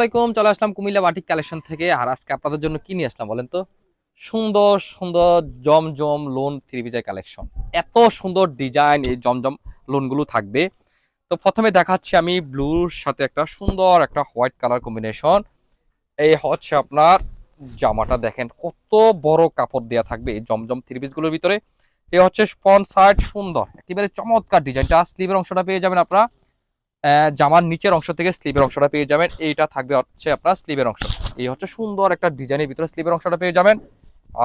আসসালামাইকুম চলে আসলাম Comilla batik collection থেকে। আর আজকে আপনাদের জন্য কি নিয়ে আসলাম বলেন তো? সুন্দর সুন্দর, জমজম লোন থ্রি পিসের কালেকশন। এত সুন্দর ডিজাইন, এই জমজম লোনগুলো থাকবে। তো প্রথমে দেখাচ্ছি আমি ব্লুর সাথে একটা সুন্দর একটা হোয়াইট কালার কম্বিনেশন। এই হচ্ছে আপনার জামাটা দেখেন, কত বড় কাপড় দেওয়া থাকবে এই জমজম থ্রি পিসগুলোর ভিতরে। এ হচ্ছে স্পন সাইড সুন্দর, একেবারে চমৎকার ডিজাইনটা। স্লিভের অংশটা পেয়ে যাবেন আপনারা। জামার নিচের অংশ থেকে স্লিভের অংশটা পেয়ে যাবেন। এইটা থাকবে হচ্ছে আপনার স্লিভের অংশ। এই হচ্ছে সুন্দর একটা ডিজাইনের ভিতরে স্লিভের অংশটা পেয়ে যাবেন।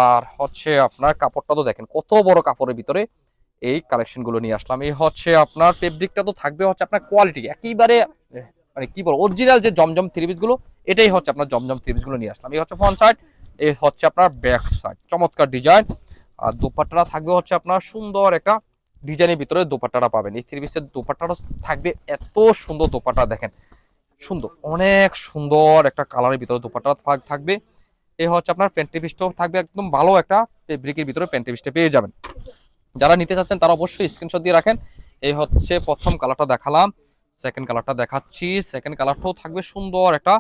আর হচ্ছে আপনার কাপড়টা তো দেখেন, কত বড় কাপড়ের ভিতরে এই কালেকশনগুলো নিয়ে আসলাম। এই হচ্ছে আপনার ফেব্রিকটা তো থাকবে হচ্ছে আপনার কোয়ালিটি একেবারে মানে কি বলব অরিজিনাল যে জমজম থ্রি গুলো, এটাই হচ্ছে আপনার জমজম থ্রি গুলো নিয়ে আসলাম। এই হচ্ছে ফ্রন্ট সাইড এই হচ্ছে আপনার ব্যাক সাইড চমৎকার ডিজাইন আর দোপাট্টাটা থাকবে হচ্ছে আপনার সুন্দর একটা ডিজাইনের ভিতরে দোপাট্টাটা পাবেন। এই থ্রি পিসের দোপাট্টাটা থাকবে এত সুন্দর দোপাট্টা, দেখেন। সুন্দর, অনেক সুন্দর একটা কালারের ভিতরে দোপাট্টা থাক- থাকবে। এই হচ্ছে আপনার প্যান্টি পিসটাও থাকবে একদম ভালো একটা ফেব্রিকের ভিতরে প্যান্টি পিসটা পেয়ে যাবেন। যারা নিতে চাচ্ছেন তারা অবশ্যই স্ক্রিনশট দিয়ে রাখেন। এই হচ্ছে প্রথম কালারটা দেখালাম সেকেন্ড কালারটা দেখাচ্ছি। সেকেন্ড কালারটাও থাকবে সুন্দর একটা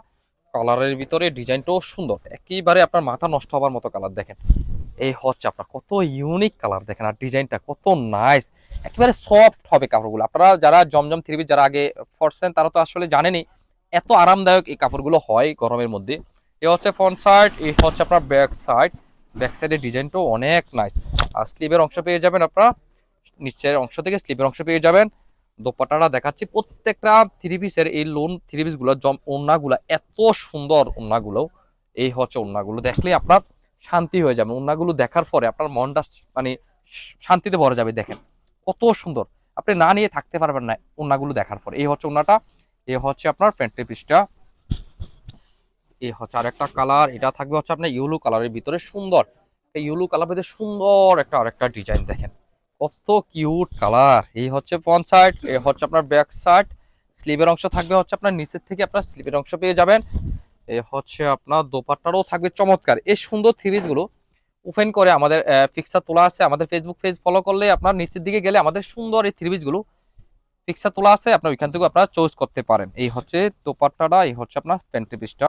কালারের ভিতরে ডিজাইনটাও সুন্দর। একেবারে আপনার মাথা নষ্ট হবার মতো কালার দেখেন। এই হচ্ছে আপনার কত ইউনিক কালার দেখেন আর ডিজাইনটা কত নাইস একেবারে সফট হবে কাপড়গুলো। আপনারা যারা জমজম থ্রি যারা আগে ফরছেন তারা তো আসলে জানেনই, এত আরামদায়ক এই কাপড়গুলো হয় গরমের মধ্যে। এ হচ্ছে ফ্রন্ট সাইড এই হচ্ছে আপনার ব্যাক সাইড ব্যাক সাইডের ডিজাইনটাও অনেক নাইস আর স্লিভের অংশ পেয়ে যাবেন আপনারা, নিচের অংশ থেকে স্লিভের অংশ পেয়ে যাবেন। দোপাটাটা দেখাচ্ছি, প্রত্যেকটা থ্রি পিসের এই লোন থ্রি পিসগুলো জম ওন্নাগুলো এত সুন্দর ওন্নাগুলো এই হচ্ছে ওন্নাগুলো দেখলে আপনার শান্তি হয়ে যাবে। ওনাগুলো দেখার পরে আপনার মনটা মানে শান্তিতে ভরে যাবে। দেখেন, কত সুন্দর। আপনি না নিয়ে থাকতে পারবেন না ওন্নাগুলো দেখার পরে। এই হচ্ছে ওনাটা, এ হচ্ছে আপনার প্যান্টের পিসটা এই হচ্ছে আরেকটা কালার, এটা থাকবে হচ্ছে আপনার ইউলু কালারের ভিতরে। সুন্দর। এই ইউলু কালার ভিতরে সুন্দর একটা আরেকটা ডিজাইন দেখেন। কত কিউট কালার। এই হচ্ছে ফ্রন্ট সাইড এই হচ্ছে আপনার ব্যাক সাইড। স্লিভের অংশ থাকবে হচ্ছে আপনার নিচের থেকে আপনার স্লিভের অংশ পেয়ে যাবেন। এ হচ্ছে আপনার দোপাট্টারও থাকবে চমৎকার। এই সুন্দর থ্রিজগুলো ওপেন করে আমাদের পিকচার তোলা আছে, আমাদের ফেসবুক পেজ ফলো করলে আপনার নিচের দিকে গেলে আমাদের সুন্দর এই থ্রিজগুলো পিকচার তোলা আছে আপনার ওইখান থেকে আপনারা চয়েস করতে পারেন। এই হচ্ছে দোপাট্টাটা, এই হচ্ছে আপনার প্যান্টি পিসটা